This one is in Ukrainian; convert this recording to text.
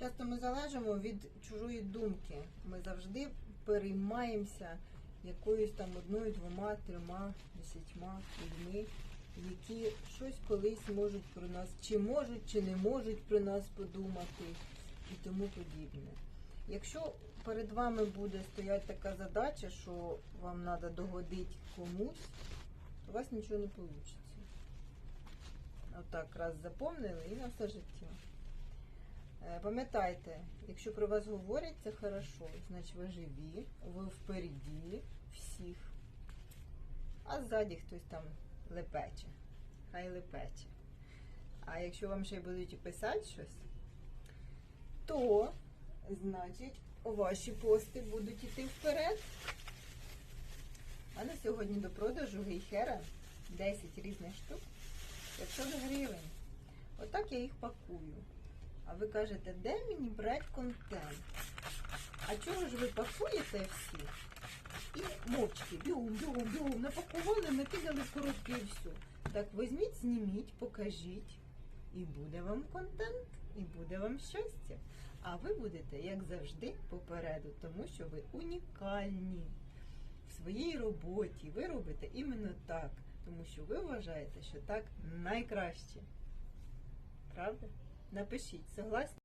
Часто ми залежимо від чужої думки. Ми завжди переймаємося якоюсь там одною, двома, трьома, десятьма людьми, які щось колись можуть про нас, чи можуть, чи не можуть про нас подумати і тому подібне. Якщо перед вами буде стояти така задача, що вам треба догодити комусь, то у вас нічого не вийде. Отак раз запомнили і на все життя. Е, Пам'ятайте, якщо про вас говорять, це хорошо, значить ви живі, ви впереді всіх, а ззаді хтось там лепече. Хай лепече. А якщо вам ще будуть писати щось, то значить ваші пости будуть іти вперед. А на сьогодні до продажу гейхера 10 різних штук 500 гривень. Отак я їх пакую. А ви кажете, де мені брати контент? А чого ж ви пакуєте всі? І мовчки, бігом, бігом, бігом, напакували, накидали коробки і все. Так візьміть, зніміть, покажіть. І буде вам контент, і буде вам щастя. А ви будете, як завжди, попереду, тому що ви унікальні в своїй роботі. Ви робите іменно так, тому що ви вважаєте, що так найкраще. Правда? Напишіть, согласні?